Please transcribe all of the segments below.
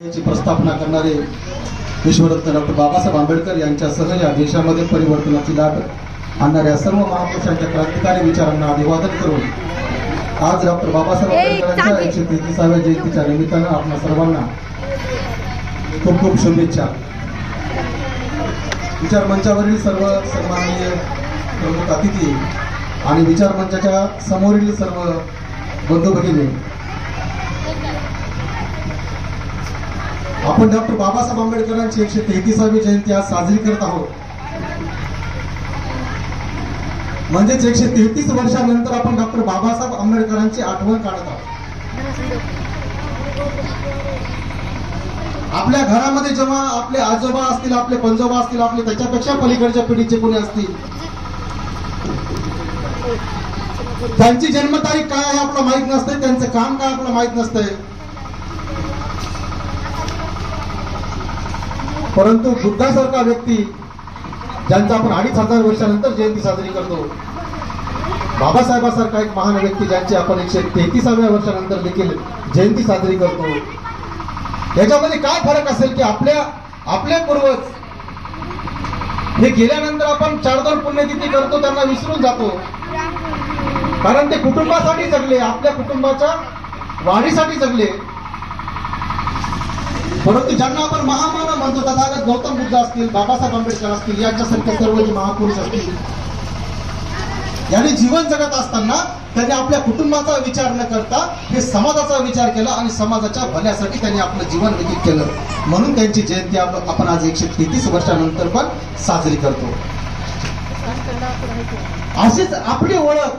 याची प्रस्थापना करणारे विश्वरत्न डॉक्टर बाबासाहेब आंबेडकर यांच्यासह या देशामध्ये परिवर्तनाची लाट आणणाऱ्या सर्व महापुरुषांच्या क्रांतिकारी विचारांना अभिवादन करून आज डॉक्टर बाबासाहेब आंबेडकरांच्या. एकशे तेहतीसाव्या जयंतीच्या निमित्तानं आपल्या सर्वांना खूप खूप शुभेच्छा विचार मंचावरील सर्व सन्माननीय प्रमुख अतिथी आणि विचार मंचाच्या समोरील सर्व बंधू भगिनी आपण डॉक्टर बाबासाहेब आंबेडकरांची एकशे तेहतीसावी जयंती आज साजरी करत आहोत. म्हणजेच एकशे तेहतीस वर्षानंतर आपण डॉक्टर बाबासाहेब आंबेडकरांची आठवण काढत आहोत. आपल्या घरामध्ये जेव्हा आपले आजोबा असतील आपले पंजोबा असतील आपले त्याच्यापेक्षा पलीकडच्या पिढीचे कोणी असतील? त्यांची जन्मतारीख काय आहे आपलं माहीत नसते त्यांचं काम काय आपलं माहीत नसतंय परंतु बुद्धासारखा व्यक्ती ज्यांचा आपण अडीच हजार वर्षानंतर जयंती साजरी करतो बाबासाहेबासारखा एक महान व्यक्ती ज्यांची आपण एकशे तेहतीसाव्या वर्षानंतर देखील जयंती साजरी करतो. याच्यामध्ये काय फरक असेल की आपल्या आपले पूर्वज हे गेल्यानंतर आपण चार दोन पुण्यतिथी करतो त्यांना विसरून जातो. कारण ते कुटुंबासाठी जगले आपल्या कुटुंबाच्या वाढीसाठी जगले. परंतु ज्यांना आपण महामानव म्हणतो तथागत गौतम बुद्ध असतील बाबासाहेब आंबेडकर असतील यांच्यासारखे सर्व जे महापुरुष असतील. यांनी जीवन जगत असताना त्यांनी आपल्या कुटुंबाचा विचार न करता हे समाजाचा विचार केला आणि समाजाच्या भल्यासाठी त्यांनी आपलं जीवन व्यतीत केलं. म्हणून त्यांची जयंती आपण आज एकशे तेहतीस वर्षानंतर पण साजरी करतो. अशीच आपली ओळख.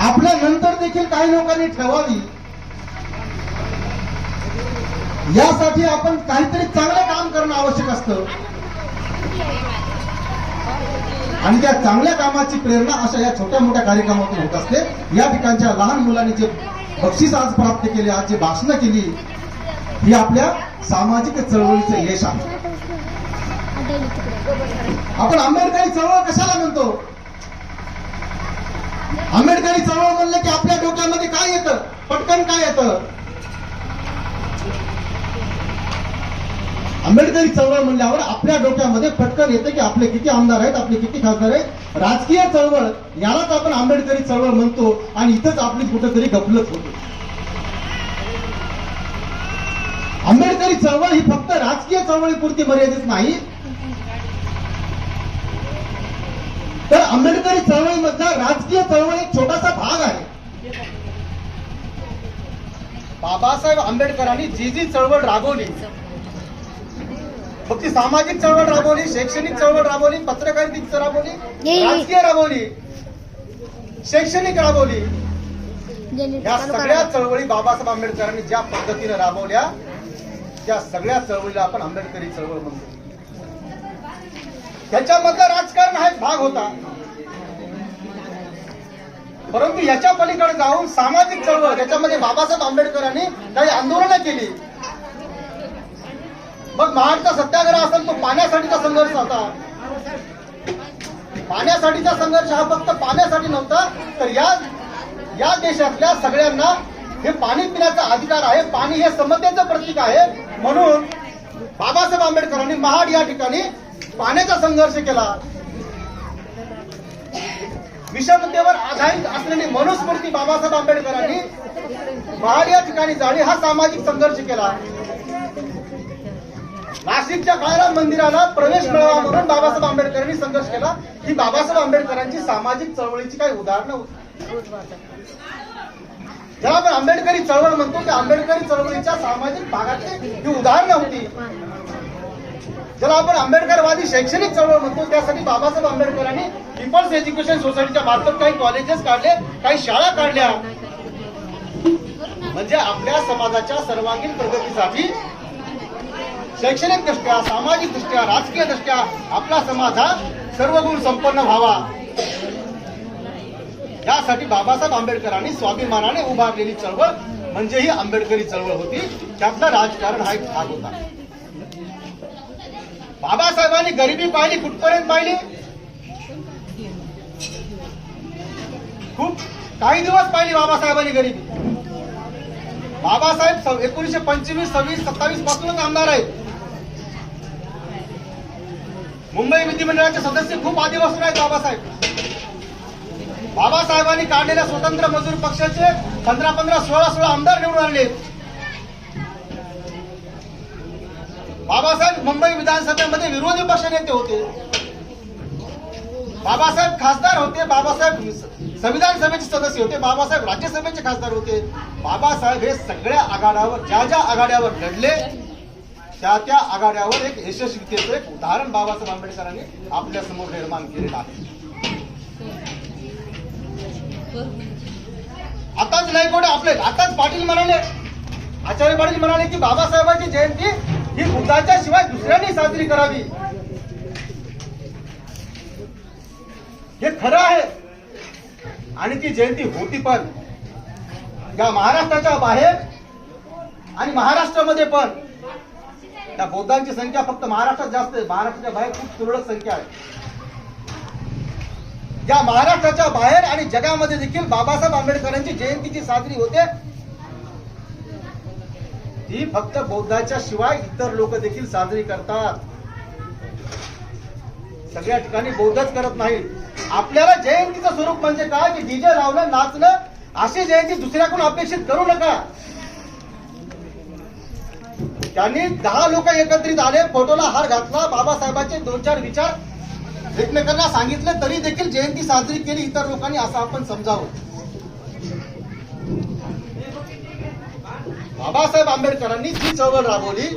आपल्या नंतर देखील काही लोकांनी ठेवावी. यासाठी आपण काहीतरी चांगलं काम करणं आवश्यक असतं. आणि त्या चांगल्या कामाची प्रेरणा अशा या छोट्या मोठ्या कार्यक्रमातून होत असते. या ठिकाणच्या लहान मुलांनी जे बक्षीस आज प्राप्त केले आज जे भाषणं केली ही आपल्या सामाजिक चळवळीचं यश आहे. आपण आंबेडकरी चळवळ कशाला म्हणतो? आंबेडकरी चळवळ म्हणलं की आपल्या डोक्यामध्ये काय येतं? पटकन काय येतं? आंबेडकरी चळवळ म्हणल्यावर आपल्या डोक्यामध्ये पटकन येतं की आपले किती आमदार आहेत आपले किती खासदार आहेत. राजकीय चळवळ यालाच आपण आंबेडकरी चळवळ म्हणतो आणि इथंच आपली कुठंतरी गफलत होते. आंबेडकरी चळवळ ही फक्त राजकीय चळवळीपुरती मर्यादित नाही. तर आंबेडकरी चळवळीमधला राजकीय चळवळ एक छोटासा भाग आहे. बाबासाहेब आंबेडकरांनी जी जी चळवळ राबवली फक्त सामाजिक चळवळ राबवली शैक्षणिक चळवळ राबवली पत्रकारिता राबवली. राजकीय राबवली शैक्षणिक राबवली. या सगळ्या चळवळी बाबासाहेब आंबेडकरांनी ज्या पद्धतीने राबवल्या त्या सगळ्या चळवळीला आपण आंबेडकरी चळवळ म्हणतो. त्याच्यामधलं राजकारण हा एक भाग होता. परंतु याच्या पलीकडे जाऊन सामाजिक चळवळ त्याच्यामध्ये बाबासाहेब आंबेडकरांनी काही आंदोलनं केली. मग महाडचा सत्याग्रह असेल तो पाण्यासाठीचा संघर्ष होता. पाण्यासाठीचा संघर्ष हा फक्त पाण्यासाठी नव्हता तर या या देशातल्या सगळ्यांना हे पाणी पिण्याचा अधिकार आहे पाणी हे समतेचं प्रतीक आहे. म्हणून बाबासाहेब आंबेडकरांनी महाड या ठिकाणी पाण्याचा संघर्ष केला. विषमतेवर आधारित असलेली मनुस्मृती बाबासाहेब आंबेडकरांनी महाड या ठिकाणी जाणे हा सामाजिक संघर्ष केला. नाशिकच्या काळाराम मंदिराला प्रवेश मिळावा म्हणून बाबासाहेब आंबेडकरांनी संघर्ष केला. ही बाबासाहेब आंबेडकरांची सामाजिक चळवळीची काही उदाहरणं होती. ज्याला आपण आंबेडकरी चळवळ म्हणतो त्या आंबेडकरी चळवळीच्या सामाजिक भागातली ही उदाहरणं होती. ज्याला आपण आंबेडकरवादी शैक्षणिक चळवळ म्हणतो त्यासाठी बाबासाहेब आंबेडकरांनी पीपल्स एज्युकेशन सोसायटीच्या मार्फत काही कॉलेजेस काढले काही शाळा काढल्या. म्हणजे आपल्या समाजाच्या सर्वांगीण प्रगतीसाठी शैक्षणिक दृष्ट्या सामाजिक दृष्ट्या राजकीय दृष्ट्या आपला समाज हा सर्व गुण संपन्न व्हावा. यासाठी बाबासाहेब आंबेडकरांनी स्वाभिमानाने उभारलेली चळवळ म्हणजे ही आंबेडकरी चळवळ होती. त्यातला राजकारण हा एक भाग होता. बाबासाहेबांनी गरिबी पाहिली कुठपर्यंत पाहिली? खूप काही दिवस पाहिली बाबासाहेबांनी गरिबी. बाबासाहेब एकोणीसशे पंचवीस सव्वीस सत्तावीस पासूनच आमदार आहेत. मुंबई विधिमंडळाचे सदस्य खूप आधीपासून आहेत बाबासाहेब. बाबासाहेबांनी काढलेल्या स्वतंत्र मजूर पक्षाचे पंधरा पंधरा सोळा सोळा आमदार निवडून आणले. बाबासाहेब मुंबई विधानसभेमध्ये विरोधी पक्ष नेते होते. बाबासाहेब खासदार होते बाबासाहेब संविधान सभेचे सदस्य होते बाबासाहेब राज्यसभेचे खासदार होते. बाबासाहेब हे सगळ्या आघाड्यावर ज्या ज्या आघाड्यावर लढले त्या त्या आघाड्यावर एक यशस्वीतेचं एक उदाहरण बाबासाहेब आंबेडकरांनी आपल्यासमोर निर्माण केलेलं आहे. आताच नाही कोण आपले. आताच पाटील म्हणाले आचार्य पाटील म्हणाले की बाबासाहेबांची जयंती ही बुद्धाच्या शिवाय दुसऱ्यांनी साजरी करावी. हे खरं आहे. आणि ती जयंती होती पण. या महाराष्ट्राच्या बाहेर आणि महाराष्ट्रामध्ये पण या बौद्धांची संख्या फक्त महाराष्ट्रात जास्त आहे. महाराष्ट्राच्या बाहेर खूप तुरळक संख्या आहे. या महाराष्ट्राच्या बाहेर आणि जगामध्ये देखील बाबासाहेब आंबेडकरांची जयंतीची साजरी होते. ती फक्त बौद्धाच्या शिवाय इतर लोक देखील साजरी करतात. सगळ्या ठिकाणी बौद्धच करत नाही. आपल्याला जयंतीचं स्वरूप म्हणजे काय? की डीजे लावणं नाचणं अशी जयंती दुसऱ्याकडून अपेक्षित करू नका. त्यांनी दहा लोक एकत्रित आले फोटोला हार घातला बाबासाहेबांचे दोन चार विचार एकमेकांना सांगितले तरी देखील जयंती साजरी केली इतर लोकांनी असं आपण समजावं. बाबासाहेब आंबेडकरांनी जी चळवळ राबवली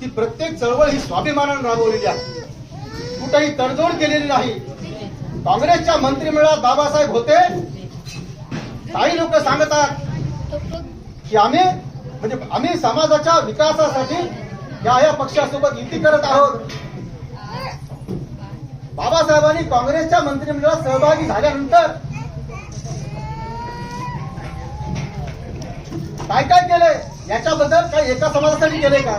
ती प्रत्येक चळवळ ही स्वाभिमानाने राबवलेली आहे. कुठेही तडजोड केलेली नाही. काँग्रेसच्या मंत्रिमंडळात बाबासाहेब होते. काही लोक सांगतात की आम्ही म्हणजे आम्ही समाजाच्या विकासासाठी या या पक्षासोबत युती करत आहोत. बाबासाहेबांनी काँग्रेसच्या मंत्रिमंडळात सहभागी झाल्यानंतर काय काय केलंय? याच्याबद्दल काही एका समाजासाठी केलंय का?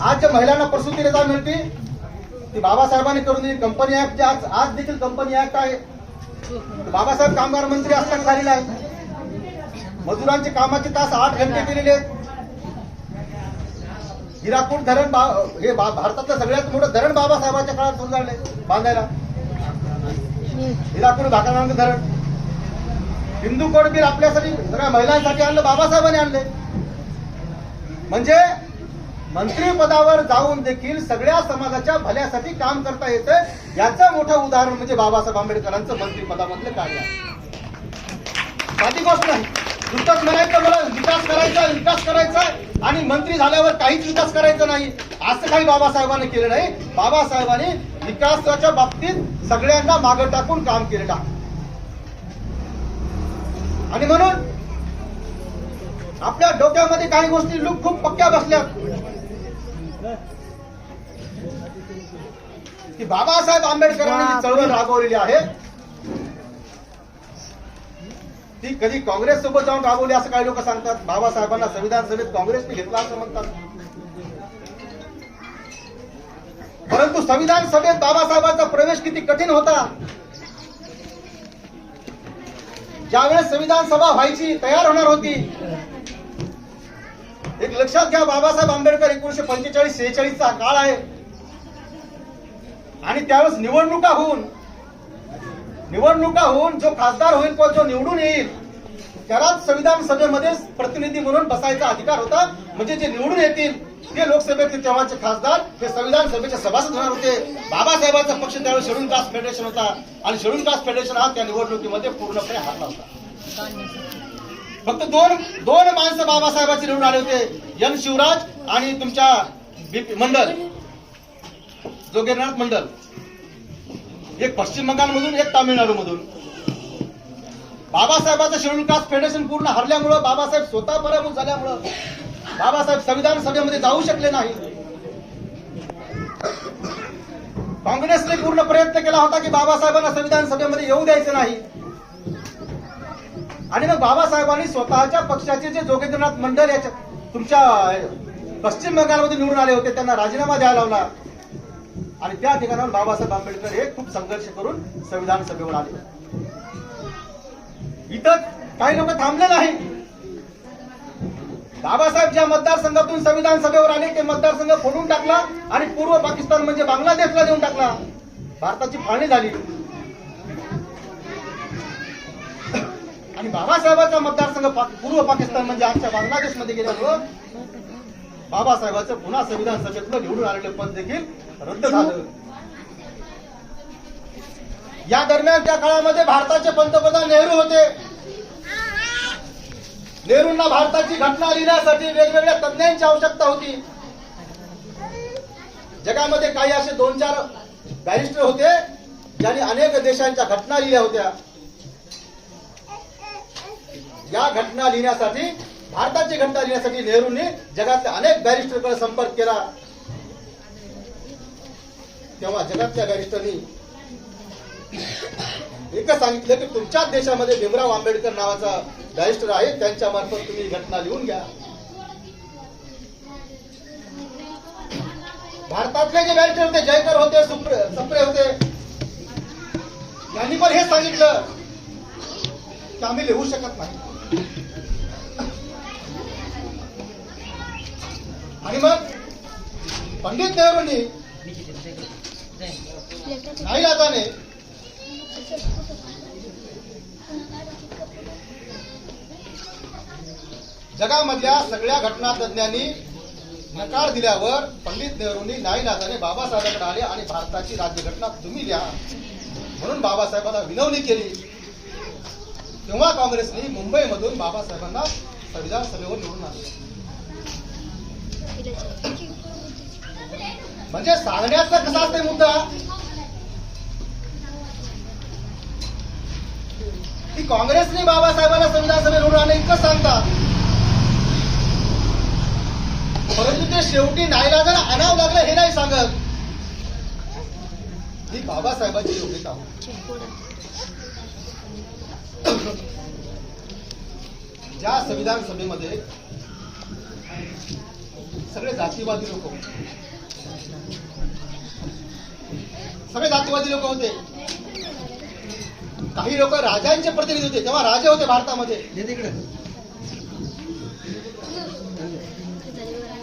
आज ज्या महिलांना प्रसूती रेता मिळते ती बाबासाहेबांनी करून दिली. कंपनी ऍक्ट आज आज देखील कंपनी ऍक्ट आहे. बाबासाहेब कामगार मंत्री असताना झालेला आहे. मजुरांचे कामाचे तास आठ घंटे केलेले आहेत. हिराकूड धरण बा- हे भारतातलं सगळ्यात मोठं धरण बाबासाहेबांच्या काळात सुरू बांधायला. हिराकूट भाकरवांग धरण. हिंदू कोड बिल आपल्यासाठी सगळ्या महिलांसाठी आणलं बाबासाहेबांनी आणले. म्हणजे मंत्रीपदावर जाऊन देखील सगळ्या समाजाच्या भल्यासाठी काम करता येतं याचं मोठं उदाहरण म्हणजे बाबासाहेब आंबेडकरांचं मंत्रिपदामधलं कार्य आहे. साधी गोष्ट नाही. नुसतंच म्हणायचं मला विकास करायचा विकास करायचा आणि मंत्री झाल्यावर काहीच विकास करायचा नाही. असं काही बाबासाहेबांनी केलं नाही. बाबासाहेबांनी विकासाच्या बाबतीत सगळ्यांना मागं टाकून काम केलेलं आहे आणि म्हणून आपल्या डोक्यामध्ये काही गोष्टी लूक खूप पक्क्या बसल्यात. की बाबासाहेब आंबेडकरांनी चळवळ राबवलेली आहे ती कधी काँग्रेस सोबत जाऊन राबवली असं काही लोक सांगतात. बाबासाहेबांना संविधान सभेत काँग्रेसने घेतला असं म्हणतात. परंतु संविधान सभेत बाबासाहेबांचा प्रवेश किती कठीण होता. ज्यावेळेस संविधान सभा व्हायची तयार होणार होती. एक लक्षात घ्या बाबासाहेब आंबेडकर एकोणीशे पंचेचाळीस सेहेचाळीसचा काळ आहे. आणि त्यावेळेस निवडणुका होऊन निवडणुका होऊन जो खासदार होईल किंवा जो निवडून येईल त्यालाच संविधान सभेमध्ये प्रतिनिधी म्हणून बसायचा अधिकार होता. म्हणजे जे निवडून येतील ते लोकसभेतील तेव्हाचे खासदार हे संविधान सभेचे सभासद होणार होते. बाबासाहेबांचा पक्ष त्यावेळी शेड्यूल कास्ट फेडरेशन होता. आणि शेड्यूल कास्ट फेडरेशन हा त्या निवडणुकीमध्ये पूर्णपणे हारला होता. फक्त दोन दोन माणसं बाबासाहेबांचे निवडून आले होते. एन शिवराज आणि तुमच्या मंडल. जोगेरनाथ मंडल. एक पश्चिम बंगालमधून एक तामिळनाडूमधून. बाबासाहेबांचं शेड्यूल कास्ट फेडरेशन पूर्ण हरल्यामुळं बाबासाहेब स्वतः पराभूत झाल्यामुळं बाबासाहेब संविधान सभेमध्ये जाऊ शकले नाही. काँग्रेसने पूर्ण प्रयत्न केला होता की बाबासाहेबांना संविधान सभेमध्ये येऊ द्यायचं नाही. आणि मग बाबासाहेबांनी स्वतःच्या पक्षाचे जे जोगेंद्रनाथ मंडळ याच्या तुमच्या पश्चिम बंगालमध्ये निवडून आले होते त्यांना राजीनामा द्यायला लावला. आणि त्या ठिकाणावर बाबासाहेब आंबेडकर हे खूप संघर्ष करून संविधान सभेवर आले. इथं काही लोक थांबले नाही बाबासाहेब ज्या मतदारसंघातून संविधान सभेवर आले ते मतदारसंघ फोडून टाकला आणि पूर्व पाकिस्तान म्हणजे बांगलादेशला देऊन टाकला. भारताची फाळणी झाली. आणि बाबासाहेबांचा मतदारसंघ पूर्व पाकिस्तान म्हणजे आजच्या बांगलादेशमध्ये गेल्यामुळं बाबासाहेबांचं पुन्हा संविधान सभेतलं निवडून आलेलं पद देखील रद्द झालं. या दरम्यान त्या काळामध्ये भारताचे पंतप्रधान नेहरू होते. नेहरूंना भारताची घटना लिहिण्यासाठी वेगवेगळ्या तज्ञांची आवश्यकता होती. जगामध्ये काही असे दोन चार बॅरिस्टर होते ज्यांनी अनेक देशांच्या घटना लिहिल्या होत्या. या घटना लिहिण्यासाठी भारताची घटना लिहिण्यासाठी नेहरूंनी जगातल्या अनेक बॅरिस्टरकडे संपर्क केला. तेव्हा जगातल्या बॅरिस्टरनी एकच सांगितलं की तुमच्याच देशामध्ये भीमराव आंबेडकर नावाचा बॅरिस्टर आहे त्यांच्या मार्फत तुम्ही घटना लिहून घ्या. भारतातले जे बॅरिस्टर होते जयकर होते सुप्रे सप्रे होते यांनी पण हे सांगितलं की आम्ही लिहू शकत नाही. आणि मग पंडित नेहरूंनी नाईलाजाने जगामधल्या सगळ्या घटना तज्ञांनी नकार दिल्यावर पंडित नेहरूंनी नाईलाजाने बाबासाहेबांकडे आले आणि भारताची राज्यघटना तुम्ही लिहा. म्हणून बाबासाहेबांना विनवणी केली. तेव्हा काँग्रेसने मुंबईमधून बाबासाहेबांना संविधान सभेवर निवडून आणले. म्हणजे सांगण्याचा कसा असते मुद्दा. की काँग्रेसने बाबासाहेबांना संविधान सभेत निवडून आणलं इतकं सांगतात परंतु ते शेवटी नाईलाजाला आणावं लागलं हे नाही सांगत. ही बाबासाहेबांची योग्यता ज्या संविधान सभेमध्ये सगळे जातीवादी लोक होते. सगळे जातीवादी लोक होते. काही लोक राजांचे प्रतिनिधी होते तेव्हा राजे होते भारतामध्ये.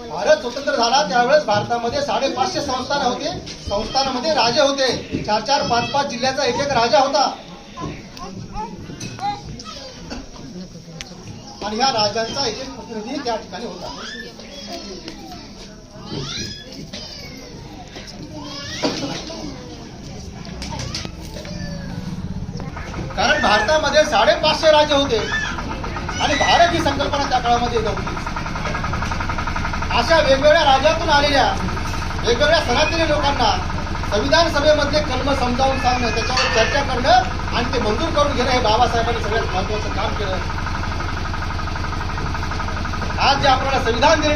भारत स्वतंत्र झाला त्यावेळेस भारतामध्ये साडेपाचशे संस्थान होते. संस्थानामध्ये राजे होते. चार चार पाच पाच जिल्ह्याचा एक एक राजा होता. आणि ह्या राजांचा एक एक प्रतिनिधी त्या ठिकाणी होता. कारण भारतामध्ये साडेपाचशे राज्य होते. आणि भारत ही संकल्पना त्या काळामध्ये नव्हती अशा वेगवेगळ्या राज्यातून आलेल्या वेगवेगळ्या सनातनी लोकांना संविधान सभेमध्ये कलम समजावून सांगणं त्याच्यावर चर्चा करणं आणि ते मंजूर करून घेणं हे बाबासाहेबांनी सगळ्यात महत्वाचं काम केलं. आज जे आपल्याला संविधान दिले